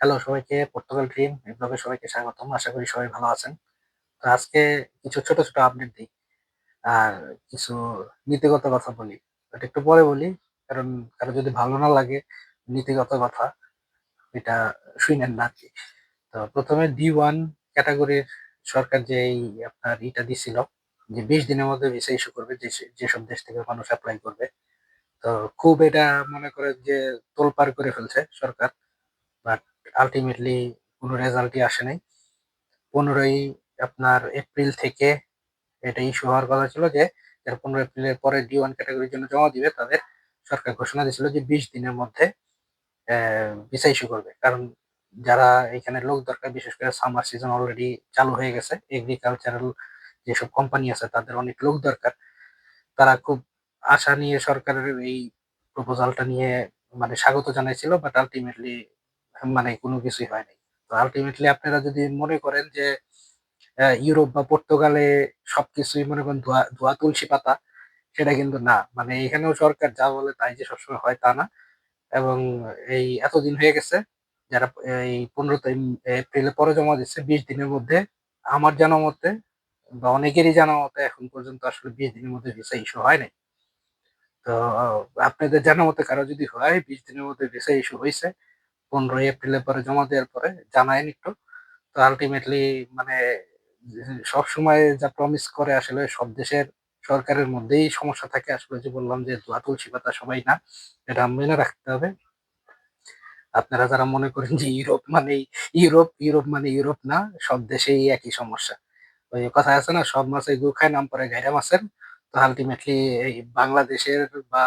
Hello সবাইকে Portugal team এভাবে সবাইকে স্বাগতম। আশা করি সবাই ভালো আছেন। তো আজকে কিছু ছোট ছোট আপডেট দিই। আর কিছু নীতিগত কথা বলি। এটা একটু পরে বলি, কারণ কারও যদি ভালো না লাগে নীতিগত কথা, এটা শুনেন না কি তো প্রথমে ডি ওয়ান ক্যাটাগরির সরকার যে এই আপনার ইটা দিছিল, যে বিশ দিনের মধ্যে ভিসা ইস্যু করবে যেসব দেশ থেকে মানুষ অ্যাপ্লাই করবে। তো খুব এটা মনে করে যে তোলপাড় করে ফেলছে সরকার। আলটিমেটলি কোনো রেজাল্টই আসে নাই। পনেরোই আপনার এপ্রিল থেকে এটা ইস্যু হওয়ার কথা ছিল যে, যারা পনেরো এপ্রিলের পরে ডি ওয়ান ক্যাটাগরির জন্য জমা দিবে, তাদের সরকার ঘোষণা দিয়েছিল যে বিশ দিনের মধ্যে ভিসা ইস্যু করবে। কারণ যারা এখানে লোক দরকার, বিশেষ করে সামার সিজন অলরেডি চালু হয়ে গেছে এগ্রিকালচারাল যেসব কোম্পানি আছে, তাদের অনেক লোক দরকার। তারা খুব আশা নিয়ে সরকারের এই প্রপোজালটা নিয়ে মানে স্বাগত জানাইছিল বাট আলটিমেটলি মানে কোনো কিছুই হয়নি। তো আলটিমেটলি আপনারা যদি মনে করেন যে ইউরোপ বা পর্তুগালে সবকিছুই মনে করেন ধোয়া ধোয়া তুলসী পাতা, সেটা কিন্তু না। মানে এখানেও সরকার যা বলে তাই যে সবসময় হয় তা না। এবং এই এতদিন হয়ে গেছে, যারা এই পনেরো এপ্রিলে পরে জমা দিচ্ছে, বিশ দিনের মধ্যে আমার জানা মতে বা অনেকেরই জানা মতে এখন পর্যন্ত আসলে বিশ দিনের মধ্যে ভিসা ইস্যু হয় নাই। তো আপনাদের জানা মতে কারও যদি হয়, বিশ দিনের মধ্যে ভিসা ইস্যু হয়েছে পনেরোই এপ্রিলের পরে জমা দেওয়ার পরে জানায়েন একটু। তো আলটিমেটলি মানে সব সময় যা প্রমিস করে আসলে সব দেশের সরকারের মধ্যেই সমস্যা থাকে। আসলে যে বললাম যে দোয়া তুলসী পাতা সবাই না, এটা মেনে রাখতে হবে। আপনারা যারা মনে করেন যে ইউরোপ মানে ইউরোপ ইউরোপ মানে ইউরোপ না, সব দেশেই একই সমস্যা। ওই কথা আছে না, সব মাছে গু খায়, নাম পরে গাইরা মাছের। তো আলটিমেটলি এই বাংলাদেশের বা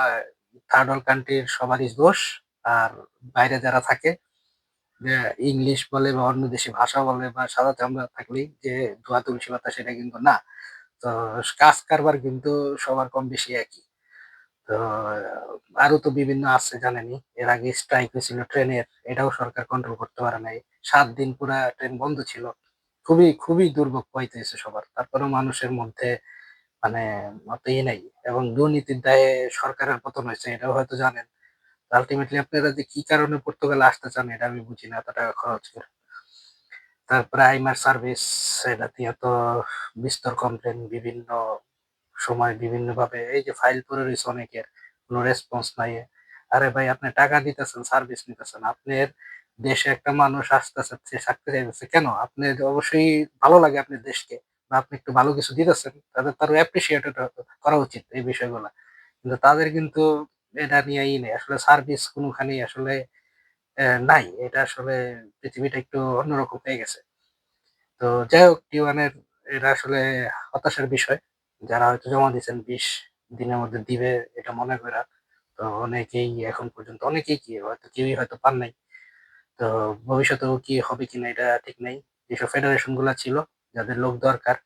থার্ড ওয়ার্ল্ড কান্ট্রির সবারই দোষ। আর বাইরে যারা থাকে ইংলিশ বলে বা অন্য দেশি ভাষা বলে বা সাদা চামড়া থাকলেই যে ধোয়া তুলসী পাতা সেটা কিন্তু না। তো কাজ কারবার কিন্তু সবার কম বেশি একই। তো আরও তো বিভিন্ন আছে জানেনি এর আগে স্ট্রাইক হয়েছিল ট্রেনের, এটাও সরকার কন্ট্রোল করতে পারে নাই। সাত দিন পুরা ট্রেন বন্ধ ছিল। খুবই খুবই দুর্ভোগ পাইতেছে সবার। তারপরেও মানুষের মধ্যে মানে অতই নাই। এবং দুর্নীতির দায়ে সরকারের পতন হয়েছে, এটাও হয়তো জানেন। আলটিমেটলি আপনারা যে কি কারণে পর্তুগালে আসতে চান এটা আমি বুঝি না এত টাকা খরচ করে। তারপরে আইমার সার্ভিস এটাতে তো বিস্তর কমপ্লেন বিভিন্ন সময় বিভিন্ন ভাবে এই যে ফাইল করে রয়েছে অনেকের, কোনো রেসপন্স নাই। আরে ভাই, আপনি টাকা দিতেছেন সার্ভিস নিতেছেন, আপনার দেশে একটা মানুষ আসতেছে, সে থাকতে চাইতেছে, কেন? আপনি অবশ্যই ভালো লাগে আপনার দেশকে, বা আপনি একটু ভালো কিছু দিতেছেন, তাদের তারও অ্যাপ্রিসিয়েট করা উচিত এই বিষয়গুলো। কিন্তু তাদের কিন্তু এটা নিয়েই নেই। আসলে সার্ভিস কোনোখানেই আসলে নাই। এটা আসলে পৃথিবীটা একটু অন্যরকম হয়ে গেছে। তো যাই হোক টি ওয়ানের এটা আসলে হতাশার বিষয়। যারা হয়তো জমা দিয়েছেন বিশ দিনের মধ্যে দিবে এটা মনে করা। তো অনেকেই এখন পর্যন্ত, অনেকেই কি, হয়তো কেউই হয়তো পান নাই। তো ভবিষ্যতেও কি হবে কিনা এটা ঠিক নেই। যেসব ফেডারেশনগুলা ছিল, যাদের লোক দরকার,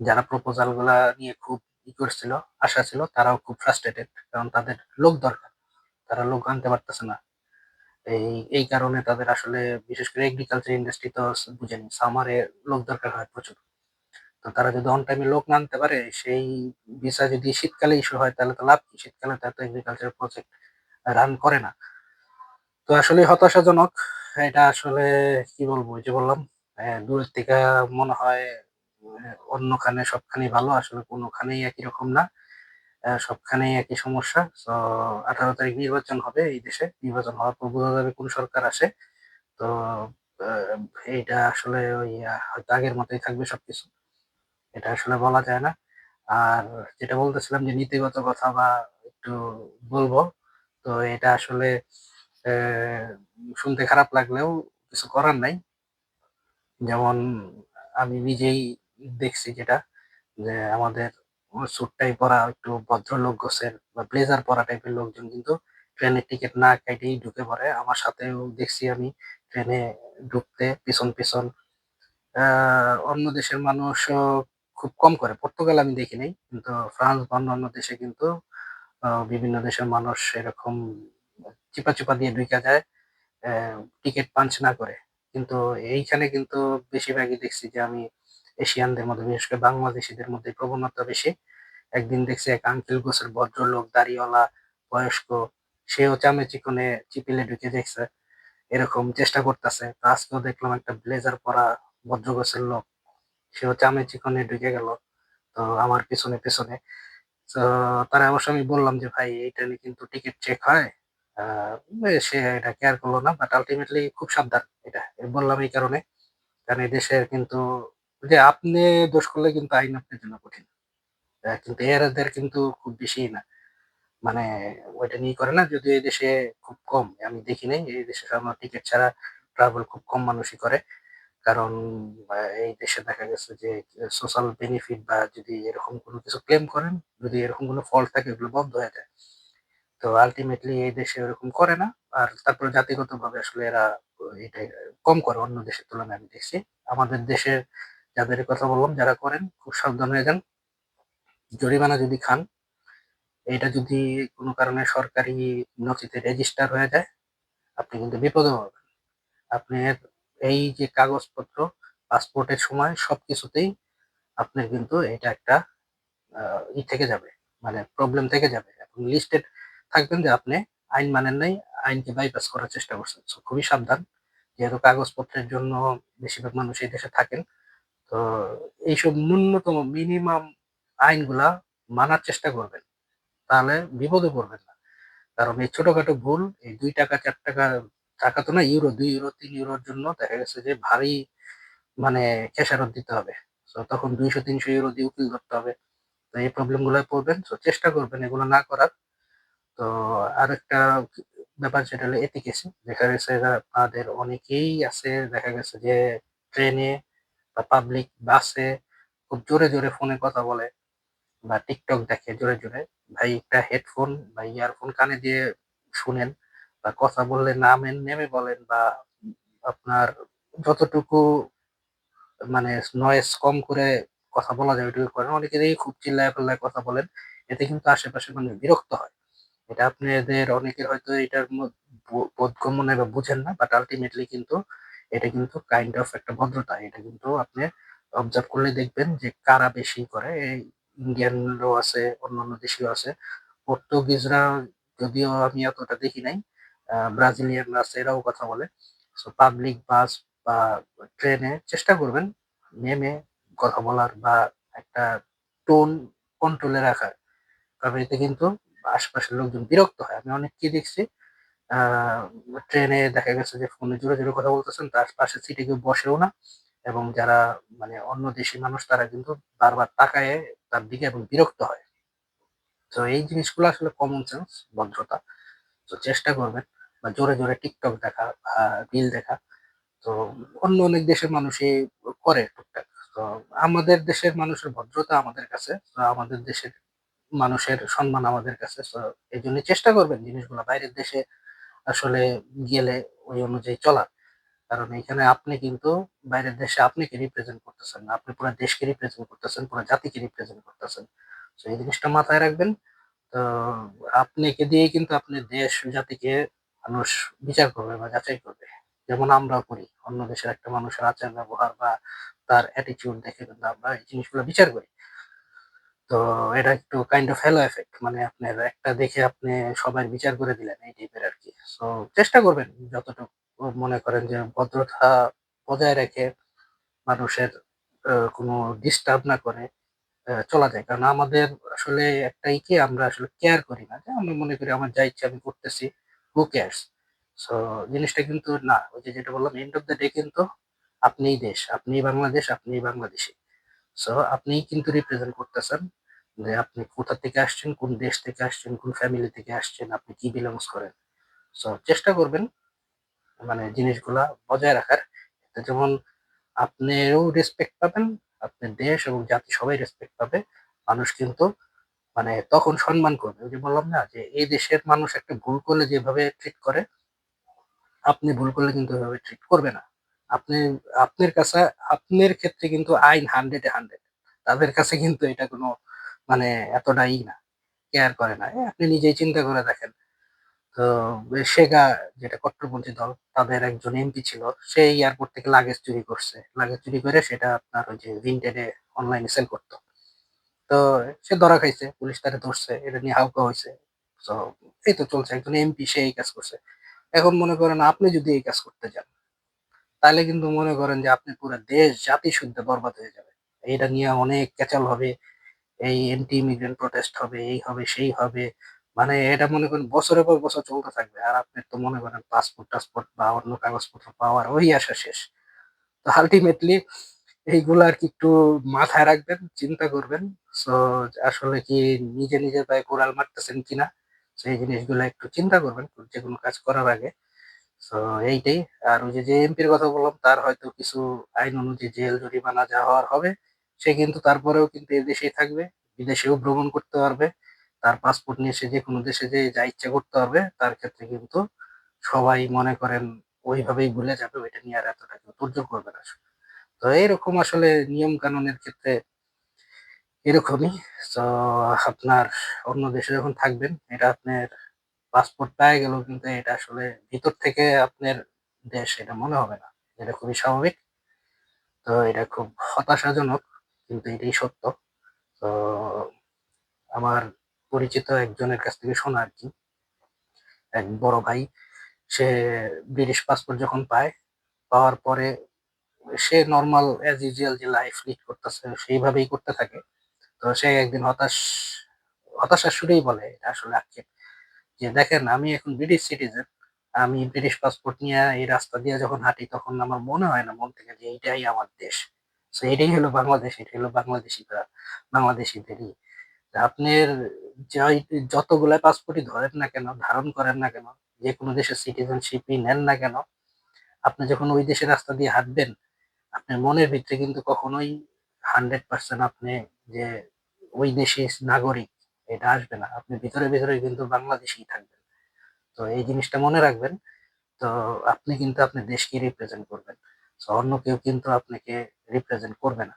যারা প্রপোজালগুলা নিয়ে খুব ই করছিল, আশা ছিল তারাও খুব ফ্রাস্ট্রেটেড কারণ তাদের লোক দরকার। তারা লোক আনতে পারতেছে না। এই এই কারণে তাদের আসলে বিশেষ করে এগ্রিকালচার ইন্ডাস্ট্রি তো বুঝেনি সামারে লোক দরকার হয় প্রচুর। তো তারা যদি অন টাইমে লোক আনতে পারে, সেই ভিসা যদি শীতকালে ইস্যু হয়, তাহলে তো লাভ কি? শীতকালে তো এত এগ্রিকালচার প্রজেক্ট রান করে না। তো আসলে হতাশাজনক। এটা আসলে কি বলব যে বললাম দূরের থেকে মনে হয় অন্যখানে সবখানে ভালো, আসলে কোনোখানেই একই রকম না। সবখানেই একই সমস্যা। তো আঠারো তারিখ নির্বাচন হবে এই দেশে। নির্বাচন হওয়ার পর বোঝা যাবে কোন সরকার আসে। তো এইটা আসলে ওই হয়তো আগের মতোই থাকবে সবকিছু। এটা আসলে বলা যায় না। আর যেটা বলতেছিলাম যে নীতিগত কথা বা একটু বলব, তো এটা আসলে শুনতে খারাপ লাগলেও কিছু করার নাই। যেমন আমি নিজেই দেখছি যেটা, যে আমাদের স্যুটটাই পরা একটু ভদ্রলোক গোছের বা ব্লেজার পরা টাইপের লোকজন কিন্তু ট্রেনের টিকিট না কেটেই ঢুকে পড়ে। আমার সাথেও দেখছি আমি ট্রেনে ঢুকতে পিছন পিছন। অন্য দেশের মানুষ খুব কম করে। পর্তুগাল আমি দেখি নাই, কিন্তু ফ্রান্স বা অন্য দেশে কিন্তু বিভিন্ন দেশের মানুষ এরকম চিপা চিপা দিয়ে ঢুকে যায় টিকিট পাঞ্চ না করে। কিন্তু এইখানে কিন্তু বেশিরভাগই দেখছি যে আমি এশিয়ানদের মধ্যে, বিশেষ করে বাংলাদেশিদের মধ্যে প্রবণতা বেশি। একদিন দেখছি এক আঙ্কেল গোছের ভদ্রলোক, দাড়িওয়ালা, বয়স্ক, সেও চামে চিকনে চিপিলে ঢুকে দেখছে, এরকম চেষ্টা করতেছে। আজকেও দেখলাম একটা ব্লেজার পরা ভদ্র গোছের লোক, সেও চামে চিকনে ঢুকে গেল, তো আমার পিছনে পিছনে। তো তারা অবশ্য আমি বললাম যে, ভাই এই নিয়ে কিন্তু টিকিট চেক হয়। সে এটা কেয়ার করল না বাট আলটিমেটলি খুব সাবধান এটা। বললাম এই কারণে, কারণ দেশের কিন্তু যে আপনি দোষ করলে কিন্তু আইন আপনার জন্য কঠিন। কিন্তু এরাদের কিন্তু খুব বেশি না। মানে ওইটা নিয়ে করে না যদিও এই দেশে খুব কম, আমি দেখি নাই, এই দেশে সাধারণত টিকিট ছাড়া ট্রাভেল খুব কম মানুষই করে। কারণ এই দেশে দেখা গেছে যে সোশ্যাল বেনিফিট বা যদি এরকম কোনো কিছু ক্লেম করেন, যদি এরকম কোনো ফল্ট থাকে, ওগুলো বন্ধ হয়ে যায়। তো আলটিমেটলি এই দেশে ওরকম করে না, আর তারপরে জাতিগত ভাবে আসলে এরা এটা কম করে। অন্য দেশের তুলনায় আমি দেখছি। আমাদের দেশের যাদের কথা বললাম, যারা করেন, খুব সাবধান হয়ে যান। জরিমানা যদি খান এটা যদি কোনো কারণে সরকারি নথিতে রেজিস্টার হয়ে যায়, আপনি কিন্তু বিপদে পড়বেন। আপনার এই যে কাগজপত্র পাসপোর্টের সময় সব কিছুতেই আপনার কিন্তু এটা একটা ই থেকে যাবে মানে প্রবলেম থেকে যাবে। এবং লিস্টেড থাকবেন যে আপনি আইন মানেন নাই, আইনকে বাইপাস করার চেষ্টা করছেন। খুবই সাবধান। যেহেতু কাগজপত্রের জন্য বেশিরভাগ মানুষ এই দেশে থাকেন তো এইসব ন্যূনতম মিনিমাম আইনগুলা মানার চেষ্টা করবেন। তাহলে বিপদে পড়বেন না। কারণ এই ছোটখাটো ভুল, এই দুই টাকা, চার টাকা টাকা তো না ইউরো দুই ইউরো তিন ইউরোর জন্য দেখা গেছে যে ভারী মানে খেসারত দিতে হবে। তো তখন দুইশো, তিনশো ইউরো দিয়ে উকিল ধরতে হবে। তো এই প্রবলেমগুলো পড়বেন। তো চেষ্টা করবেন এগুলো না করার। তো আরেকটা ব্যাপার সেটা হলো এথিকেসি দেখা গেছে আপনাদের অনেকেই আছে, দেখা গেছে যে ট্রেনে বা পাবলিক বাসে খুব জোরে জোরে ফোনে কথা বলে বা টিকটক দেখে জোরে জোরে, ভাই একটা হেডফোন বা ইয়ারফোন কানে দিয়ে শুনেন বা কথা বললে নামেন, নেমে বলেন বা আপনার যতটুকু মানে নয়েজ কম করে কথা বলা যায় ওইটুকু করেন। অনেকেরই খুব চিল্লায় পাল্লায় কথা বলেন, এতে কিন্তু আশেপাশে মানুষ বিরক্ত হয়। এটা আপনাদের অনেকের হয়তো এটার বোধগম্য নয় বা বুঝেন না বাট আলটিমেটলি কিন্তু এটা কিন্তু কাইন্ড অফ একটা ভদ্রতা, এটা কিন্তু আপনি অবজার্ভ করলে দেখবেন যে কারা বেশি করে ইন্ডিয়ানরাও আছে, অন্যান্য দেশীয় আছে। পর্তুগিজরা যদিও আমি এতটা দেখি নাই ব্রাজিলিয়ানরা আছে, এরাও কথা বলে। সো পাবলিক বাস বা ট্রেনে চেষ্টা করবেন নেমে কথা বলার বা একটা টোন কন্ট্রোলে রাখার। কারণ এতে কিন্তু আশপাশের লোকজন বিরক্ত হয়। আমি অনেককে দেখছি ট্রেনে দেখা গেছে যে ফোনে জোরে জোরে কথা বলতেছেন, তার পাশে সিটে কেউ বসেও না এবং যারা মানে অন্য দেশি মানুষ, তারা কিন্তু বারবার তাকায় তার দিকে এবং বিরক্ত হয়। তো এই জিনিসগুলো আসলে কমন সেন্স ভদ্রতা। তো চেষ্টা করবেন বা জোরে জোরে টিকটক দেখা বা রিল দেখা। তো অন্য অনেক দেশের মানুষই করে টুকটাক। তো আমাদের দেশের মানুষের ভদ্রতা আমাদের কাছে আমাদের দেশের মানুষের সম্মান আমাদের কাছে। তো এই জন্য চেষ্টা করবেন জিনিসগুলো বাইরের দেশে আসলে গেলে ওই অনুযায়ী চলার কারণ এখানে আপনি কিন্তু বাইরের দেশে আপনাকে রিপ্রেজেন্ট করতেছেন আপনি পুরো দেশকে রিপ্রেজেন্ট করতেছেন, পুরো জাতিকে রিপ্রেজেন্ট করতেছেন। তো এই জিনিসটা মাথায় রাখবেন। তো, আপনাকে দিয়ে কিন্তু আপনি দেশ, জাতিকে মানুষ বিচার করবে বা যাচাই করবে। যেমন আমরা করি। অন্য দেশের একটা মানুষের আচার ব্যবহার বা তার অ্যাটিটিউড দেখে কিন্তু আমরা এই জিনিসগুলো বিচার করি। তো এটা একটু কাইন্ড অফ হ্যালো এফেক্ট মানে আপনার একটা দেখে আপনি সবার বিচার করে দিলেন এই টাইপের আর কি। সো চেষ্টা করবেন যতটুকু মনে করেন যে ভদ্রতা বজায় রেখে মানুষের কোনো ডিস্টার্ব না করে চলা যায়। কারণ আমাদের আসলে একটাই কি, আমরা আসলে কেয়ার করি না। যে আমরা মনে করি আমার যা ইচ্ছা আমি করতেছি হু কেয়ার্স সো জিনিসটা কিন্তু না, ওই যে যেটা বললাম এন্ড অফ দ্য ডে কিন্তু আপনিই দেশ, আপনিই বাংলাদেশ, আপনিই বাংলাদেশি। সো আপনিই কিন্তু রিপ্রেজেন্ট করতেছেন। যে আপনি কোথা থেকে আসছেন, কোন দেশ থেকে আসছেন, কোন ফ্যামিলি থেকে আসছেন, আপনি কি বিলংস করেন? সো চেষ্টা করবেন মানে জিনিসগুলা বজায় রাখার। যেমন আপনিও রেসপেক্ট পাবেন আপনার দেশ এবং জাতি সবাই রেসপেক্ট পাবে। মানুষ কিন্তু মানে তখন সম্মান করবে। ওই যে বললাম না যে এই দেশের মানুষ একটা ভুল করলে যেভাবে ট্রিট করে, আপনি ভুল করলে কিন্তু এভাবে ট্রিট করবে না। আপনি, আপনার কাছে, আপনার ক্ষেত্রে কিন্তু আইন হান্ড্রেডে হান্ড্রেড তাদের কাছে কিন্তু এটা কোনো মানে এতটাই না কেয়ার করে না। আপনি নিজেই চিন্তা করে দেখেন। তো সেগা যেটা কট্টরপন্থী দল, তাদের একজন এমপি ছিল সে এয়ারপোর্ট থেকে লাগেজ চুরি করছে। লাগেজ চুরি করে সেটা আপনার ওই যে ভিন্টেডে অনলাইনে সেল করতো। তো সে ধরা খাইছে, পুলিশ তারে ধরছে, এটা নিয়ে হাউকা হয়েছে তো এই তো চলছে, একজন এমপি সে এই কাজ করছে। এখন মনে করেন আপনি যদি এই কাজ করতে যান, তাহলে কিন্তু মনে করেন যে আপনি পুরো দেশ জাতি শুদ্ধ বরবাদ হয়ে যাবে। এটা নিয়ে অনেক ক্যাচাল হবে। এই এন্টি ইমিগ্রেন্ট প্রটেস্ট হবে, এই হবে, সেই হবে। মানে এটা মনে করেন বছরের পর বছর চলতে থাকবে। আর আপনার তো মনে করেন পাসপোর্ট টাসপোর্ট বা অন্য কাগজপত্র পাওয়ার ওই আশা শেষ। তো আলটিমেটলি এইগুলো আর কি একটু মাথায় রাখবেন, চিন্তা করবেন। সো আসলে কি নিজে নিজের পায়ে কোরাল মারতেছেন কিনা, সেই জিনিসগুলো একটু চিন্তা করবেন, যে কোনো কাজ করার আগে। সো এইটাই। আর ওই যে এমপির কথা বললাম, তার হয়তো কিছু আইন অনুযায়ী জেল জরিমানা যা হওয়ার হবে। সে কিন্তু তারপরেও কিন্তু এদেশেই থাকবে, বিদেশেও ভ্রমণ করতে পারবে, তার পাসপোর্ট নিয়ে সে যে কোনো দেশে যে যা ইচ্ছা করতে পারবে, তার ক্ষেত্রে কিন্তু সবাই মনে করেন ওইভাবেই ভুলে যাবে, ওইটা নিয়ে আর এতটা কেউ তোড়জোড় করবে না তো এরকম আসলে নিয়ম কানুনের ক্ষেত্রে এরকমই। তো আপনার অন্য দেশে যখন থাকবেন, এটা আপনার পাসপোর্ট পেয়ে গেলেও কিন্তু এটা আসলে ভিতর থেকে আপনার দেশ, এটা মনে হবে না। এটা খুবই স্বাভাবিক। তো এটা খুব হতাশাজনক। কিন্তু এটাই সত্য। তো, আমার পরিচিত একজনের কাছ থেকে শোনা আর কি। এক বড় ভাই, সে ব্রিটিশ পাসপোর্ট যখন পায়, পাওয়ার পরে সে নর্মাল অ্যাজ ইউজুয়াল যে লাইফ লিড করতেছে, সেইভাবেই করতে থাকে। তো সে একদিন হতাশ, হতাশার শুরুই বলে, এটা আসলে আক্ষেপ। যে দেখেন, আমি এখন ব্রিটিশ সিটিজেন আমি ব্রিটিশ পাসপোর্ট নিয়ে এই রাস্তা দিয়ে যখন হাঁটি, তখন আমার মনে হয় না মন থেকে যে এইটাই আমার দেশ। তো এটাই হলো বাংলাদেশ, এটাই হলো বাংলাদেশিরা, বাংলাদেশিদেরই। আপনার যাই যতগুলা পাসপোর্টই ধরেন না কেন, ধারণ করেন না কেন, যে কোনো দেশের সিটিজেনশিপই নেন না কেন, আপনি যখন ওই দেশের রাস্তা দিয়ে হাঁটবেন, আপনার মনের ভিতরে কিন্তু কখনোই হান্ড্রেড পার্সেন্ট আপনি যে ওই দেশের নাগরিক, এটা আসবে না। আপনি ভিতরে ভিতরে কিন্তু বাংলাদেশেই থাকবেন। তো এই জিনিসটা মনে রাখবেন। তো আপনি কিন্তু আপনার দেশকে রিপ্রেজেন্ট করবেন। অন্য কেউ কিন্তু আপনাকে রিপ্রেজেন্ট করবে না।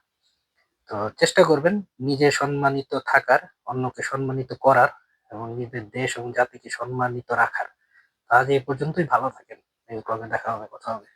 তো চেষ্টা করবেন নিজে সম্মানিত থাকার, অন্যকে সম্মানিত করার এবং নিজের দেশ এবং জাতিকে সম্মানিত রাখার। আজ এই পর্যন্তই, ভালো থাকেন। এই কবে দেখা হবে, কথা হবে।